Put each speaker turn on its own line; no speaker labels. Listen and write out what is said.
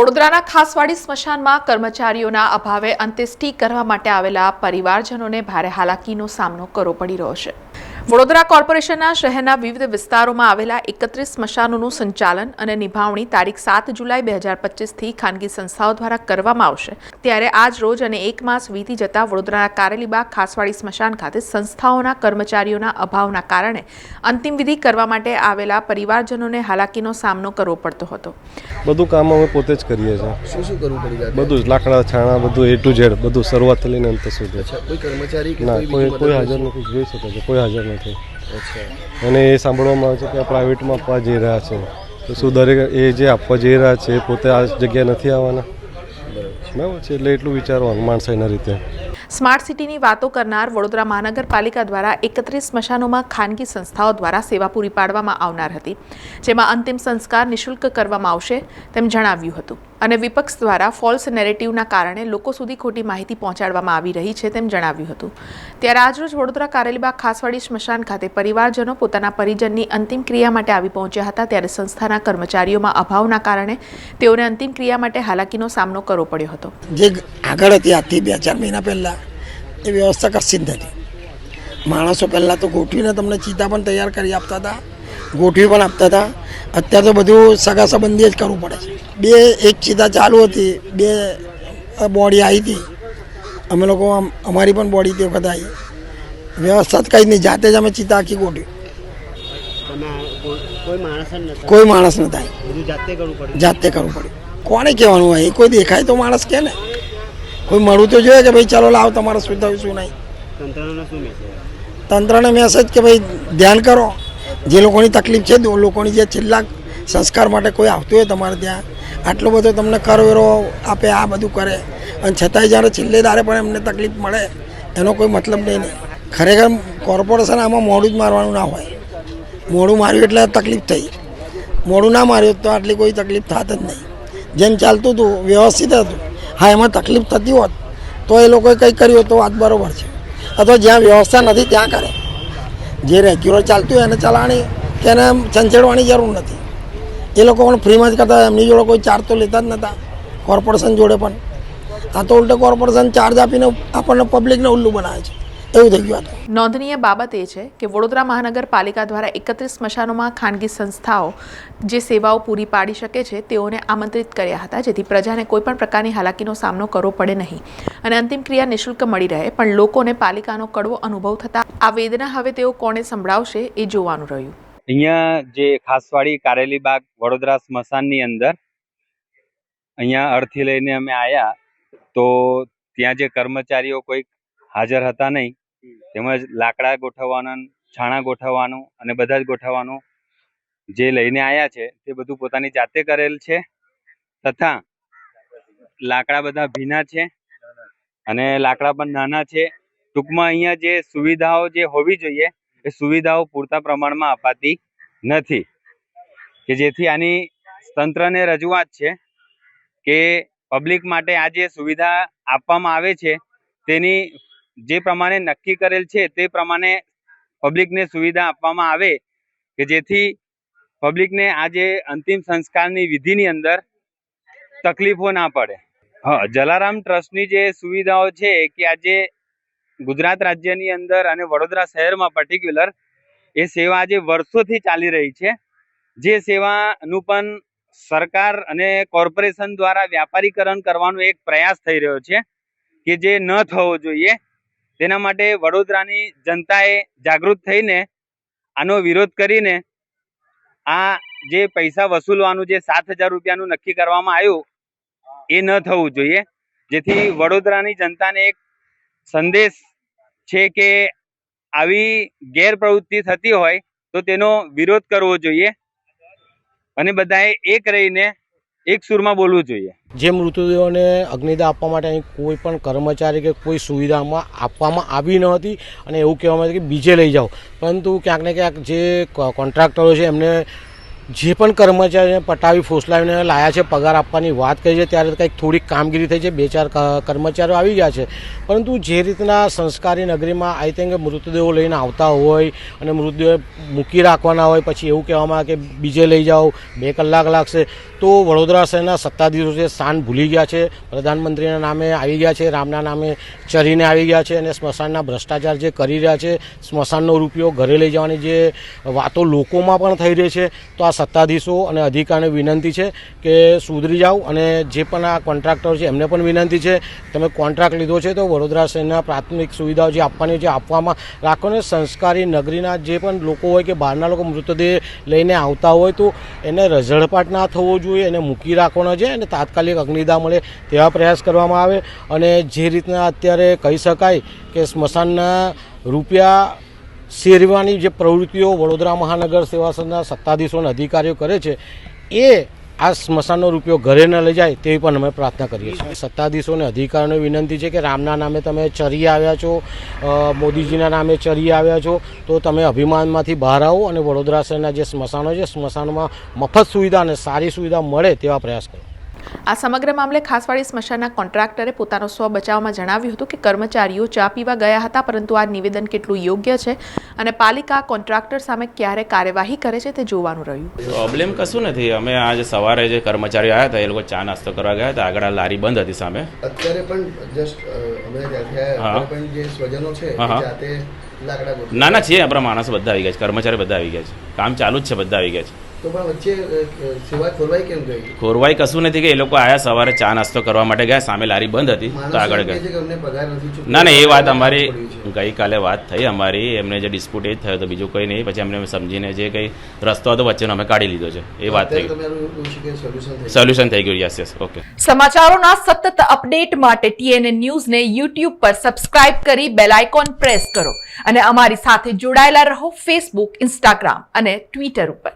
વડોદરાના ખાસવાડી સ્મશાનમાં કર્મચારીઓના અભાવે અંત્યેષ્ટિ કરવા માટે આવેલા પરિવારજનોને ભારે હાલાકીનો સામનો કરવો પડી રહ્યો છે. વડોદરા કોર્પોરેશનના શહેરના વિવિધ વિસ્તારોમાં આવેલા એકત્રીસ સ્મશાનોનું સંચાલન અને નિભાવણી તારીખ સાત જુલાઈ બે હજાર પચીસથી ખાનગી સંસ્થાઓ દ્વારા કરવામાં આવશે. ત્યારે આજ રોજ અને એક માસ વીતી જતા વડોદરાના કારેલીબાગ ખાસવાડી સ્મશાન ખાતે સંસ્થાઓના કર્મચારીઓના અભાવના કારણે અંતિમ વિધિ કરવા માટે આવેલા પરિવારજનોને હાલાકીનો સામનો કરવો પડતો હતો.
બધું કામ અમે પોતે જ કરીએ છીએ.
શું શું કરવું પડી જાય
બધું જ લાકડા છાણા બધું એ ટુ ઝેડ બધું શરૂઆત લઈને અંત સુધી.
કોઈ કર્મચારી
ના
કોઈ
હાજર નથી જોઈ શકે છે કોઈ હાજર નથી.
અચ્છા.
અને એ સાંભળવામાં આવે છે કે પ્રાઇવેટમાં આપવા જઈ રહ્યા છે. તો શું દરેક એ જે આપવા જઈ રહ્યા છે પોતે આ જગ્યા નથી આવવાના? બરાબર. છે એટલે એટલું વિચારવાનું માણસાઈના રીતે.
સ્માર્ટ સિટીની વાતો કરનાર વડોદરા મહાનગરપાલિકા દ્વારા એકત્રીસ સ્મશાનોમાં ખાનગી સંસ્થાઓ દ્વારા સેવા પૂરી પાડવામાં આવનાર હતી જેમાં અંતિમ સંસ્કાર નિઃશુલ્ક કરવામાં આવશે તેમ જણાવ્યું હતું. અને વિપક્ષ દ્વારા ફોલ્સ નેરેટિવના કારણે લોકો સુધી ખોટી માહિતી પહોંચાડવામાં આવી રહી છે તેમ જણાવ્યું હતું. ત્યારે આજરોજ વડોદરા, કારેલીબાગ, ખાસવાડી, સ્મશાન ખાતે પરિવારજનો પોતાના પરિજનની અંતિમ ક્રિયા માટે આવી પહોંચ્યા હતા ત્યારે સંસ્થાના કર્મચારીઓમાં અભાવના કારણે તેઓને અંતિમ ક્રિયા માટે હાલાકીનો સામનો કરવો પડ્યો હતો.
જે આગળ હતી આજથી બે ચાર મહિના પહેલાં, એ વ્યવસ્થા કશી જ નથી માણસો પહેલાં તો ગોઠવીને તમને ચિતા પણ તૈયાર કરી આપતા હતા, ગોઠવી પણ આપતા હતા. અત્યારે તો બધું સગા સંબંધી જ કરવું પડે છે. બે એક ચિતા ચાલુ હતી બે બોડી આવી હતી. અમે લોકો આમ- અમારી પણ બોડી તે વખત આવી. વ્યવસ્થા જ કંઈ નહીં જાતે જ અમે ચિતા આખી ગોઠવી.
કોઈ- માણસ જ
ન થાય.
જાતે કરવું પડ્યું
કોને કહેવાનું હોય? એ કોઈ દેખાય તો માણસ કે ને? કોઈ મળવું તો જોઈએ કે ભાઈ ચાલો લાવ તમારે શું થયું શું નહીં.
તંત્રને મેસેજ
કે ભાઈ ધ્યાન કરો. જે લોકોની તકલીફ છે લોકોની જે છેલ્લા સંસ્કાર માટે કોઈ આવતું હોય તમારે ત્યાં, આટલો બધો તમને કરવેરો આપે, આ બધું કરે. અને છતાંય જ્યારે છેલ્લે દારે પણ એમને તકલીફ મળે, એનો કોઈ મતલબ નહીં. ખરેખર કોર્પોરેશન આમાં મોડું જ મારવાનું ના હોય. મોડું માર્યું એટલે તકલીફ થઈ. મોડું ના માર્યું તો આટલી કોઈ તકલીફ થાત જ નહીં. જેમ ચાલતું હતું, વ્યવસ્થિત હતું. હા, એમાં તકલીફ થતી હોત, તો એ લોકોએ કંઈ કર્યું તો વાત બરાબર છે. અથવા જ્યાં વ્યવસ્થા નથી, ત્યાં કરે. જે રેગ્યુલર ચાલતું હોય એને ચલાવવાની કે એને સંચેડવાની જરૂર નથી. એ લોકો પણ ફ્રીમાં જ કરતા, એમની જોડે કોઈ ચાર્જ તો લેતા જ નહોતા કોર્પોરેશન જોડે પણ. આ તો ઉલટે કોર્પોરેશન ચાર્જ આપીને આપણને પબ્લિકને ઉલ્લું બનાવે છે. એવું થઈ ગયું
નોંધનીય બાબત એ છે કે વડોદરા મહાનગરપાલિકા દ્વારા એકત્રીસ સ્મશાનોમાં ખાનગી સંસ્થાઓ જે સેવાઓ પૂરી પાડી શકે છે તેઓને આમંત્રિત કર્યા હતા જેથી પ્રજાને કોઈપણ પ્રકારની હાલાકીનો સામનો કરવો પડે નહીં. અને અંતિમ ક્રિયા નિઃશુલ્ક મળી રહે પણ લોકોને પાલિકાનો કડવો અનુભવ થતા આ વેદના હવે તેઓ કોને સંભળાવશે એ જોવાનું રહ્યું.
અહીંયા જે ખાસવાડી કારેલી બાગ વડોદરા સ્મશાનની અંદર અહીંયા અર્થી લઈને અમે આવ્યા તો ત્યાં જે કર્મચારીઓ કોઈ હાજર હતા નહીં તેમજ લાકડા ગોઠવવાના, છાણા ગોઠવવાનું અને બધા જ ગોઠવવાનું જે લઈને આવ્યા છે, તે બધું પોતાની જાતે કરેલ છે. તથા લાકડા બધા ભીના છે અને લાકડા પણ નાના છે. ટૂંકમાં અહીંયા જે સુવિધાઓ જે હોવી જોઈએ, એ સુવિધાઓ પૂરતા પ્રમાણમાં અપાતી નથી. કે જેથી આની તંત્રને રજૂઆત છે કે પબ્લિક માટે આ જે સુવિધા આપવામાં આવે છે, તેની જે પ્રમાણે નક્કી કરેલ છે તે પ્રમાણે પબ્લિકને સુવિધા આપવામાં આવે કે જેથી પબ્લિકને આજે અંતિમ સંસ્કારની વિધિની અંદર તકલીફો ના પડે. હા, જલારામ ટ્રસ્ટની જે સુવિધાઓ છે કે આજે ગુજરાત રાજ્યની અંદર અને વડોદરા શહેરમાં પર્ટિક્યુલર એ સેવા આજે વર્ષોથી ચાલી રહી છે. જે સેવાનું પણ સરકાર અને કોર્પોરેશન દ્વારા વ્યાપારીકરણ કરવાનો એક પ્રયાસ થઈ રહ્યો છે કે જે ન થવો જોઈએ. તેના માટે વડોદરાની જનતાએ જાગૃત થઈને આનો વિરોધ કરીને આ જે પૈસા વસૂલવાનું જે સાત હજાર રૂપિયાનું નક્કી કરવામાં આવ્યું, એ ન થવું જોઈએ. જેથી વડોદરાની જનતાને એક સંદેશ છે કે આવી ગેરપ્રવૃત્તિ થતી હોય તો તેનો વિરોધ કરવો જોઈએ. અને બધાએ એક રહીને એક સુરમાં બોલવું જોઈએ.
જે મૃતદેહોને અગ્નિદા આપવા માટે અહીં કોઈ પણ કર્મચારી કે કોઈ સુવિધામાં આપવામાં આવી ન હતી અને એવું કહેવામાં આવ્યું કે બીજે લઈ જાઓ. પરંતુ ક્યાંક ને ક્યાંક જે કોન્ટ્રાક્ટરો છે, એમને જે પણ કર્મચારીને પટાવી, ફોસલાવીને લાયા છે, પગાર આપવાની વાત કરી છે, ત્યારે કંઈક થોડીક કામગીરી થઈ છે. બે ચાર કર્મચારીઓ આવી ગયા છે. પરંતુ જે રીતના સંસ્કારી નગરીમાં આઈ થિંક મૃતદેહો લઈને આવતા હોય અને મૃતદેહો મૂકી રાખવાના હોય, પછી એવું કહેવામાં આવે કે બીજે લઈ જાઓ, બે કલાક લાગશે, તો વડોદરા શહેરના સત્તાધીશો છે, સ્થાન ભૂલી ગયા છે. પ્રધાનમંત્રીના નામે આવી ગયા છે, રામના નામે ચરીને આવી ગયા છે અને સ્મશાનના ભ્રષ્ટાચાર જે કરી રહ્યા છે, સ્મશાનનો રૂપિયો ઘરે લઈ જવાની જે વાતો લોકોમાં પણ થઈ રહી છે, તો આ સત્તાધીશો અને અધિકારીને વિનંતી છે કે સુધરી જાઓ અને જે પણ આ કોન્ટ્રાક્ટર છે એમને પણ વિનંતી છે. તમે કોન્ટ્રાક્ટ લીધો છે તો વડોદરા શહેરના પ્રાથમિક સુવિધાઓ જે આપવાની છે, આપવામાં રાખો ને સંસ્કારી નગરીના જે પણ લોકો હોય કે બહારના લોકો મૃતદેહ લઈને આવતા હોય તો એને રઝળપાટ ના થવો જોઈએ, એને મૂકી રાખવાનો છે અને તાત્કાલિક અગ્નિદા મળે તેવા પ્રયાસ કરવામાં આવે. અને જે રીતના અત્યારે કહી શકાય કે સ્મશાનના રૂપિયા શેરવાની જે પ્રવૃત્તિઓ વડોદરા મહાનગર સેવા સંઘના સત્તાધીશો અધિકારીઓ કરે છે, એ આ સ્મશાનનો રૂપિયો ઘરે ન લઈ જાય તેવી પણ અમે પ્રાર્થના કરીએ છીએ. સત્તાધીશોને અધિકારીઓને વિનંતી છે કે રામના નામે તમે ચરી આવ્યા છો મોદીજીના નામે ચરી આવ્યા છો, તો તમે અભિમાનમાંથી બહાર આવો અને વડોદરા શહેરના જે સ્મશાનો છે, સ્મશાનમાં મફત સુવિધા અને સારી સુવિધા મળે તેવા પ્રયાસ કરો.
આ સમગ્ર મામલે ખાસવાડી સ્મશાનના કોન્ટ્રાક્ટરે પોતાનો સ્વ બચાવમાં જણાવ્યું હતું કે કર્મચારીઓ ચા પીવા ગયા હતા પરંતુ આ નિવેદન કેટલું યોગ્ય છે અને પાલિકા કોન્ટ્રાક્ટર સામે ક્યારે કાર્યવાહી કરે છે તે જોવાનું રહ્યું.
પ્રોબ્લેમ કશું નથી. અમે આજે સવારે જે કર્મચારીઓ આવ્યા હતા એ લોકો ચા નાસ્તો કરવા ગયા હતા. આગળ લારી બંધ હતી સામે.
અત્યારે પણ જસ્ટ અમે પણ જે સ્વજનો છે
હા, હા.
એ જાતે
ના ના છીએ. આપણા માણસ બધા આવી ગયા છે. કર્મચારી બધા આવી ગયા છે. કામ ચાલુ જ છે બધા આવી ગયા છે.
તો પણ વચ્ચે અ, ખોરવાઈ કેમ ગઈ?
ખોરવાઈ કશું નથી કે એ લોકો આયા સવારે ચા નાસ્તો કરવા માટે ગયા સામે લારી બંધ હતી તો આગળ ગયા. ના ના એ વાત અમારી ગઈકાલે વાત થઈ અમારી એમને જે ડિસ્પ્યુટ એ જ થયો તો બીજું કંઈ નહીં પછી અમને સમજીને જે કંઈ રસ્તો હતો વચ્ચેનો અમે કાઢી લીધો છે એ વાત થઈ
અત્યારે તમે એવું છે કે સોલ્યુશન થઈ
સોલ્યુશન થઈ ગયું યસ યસ ઓકે
સમાચારોના સતત અપડેટ માટે ટીએનએ ન્યૂઝને યુટ્યુબ પર સબસ્ક્રાઇબ કરી બેલ આઇકોન પ્રેસ કરો અને અમારી સાથે જોડાયેલા રહો ફેસબુક ઇન્સ્ટાગ્રામ અને ટ્વિટર ઉપર.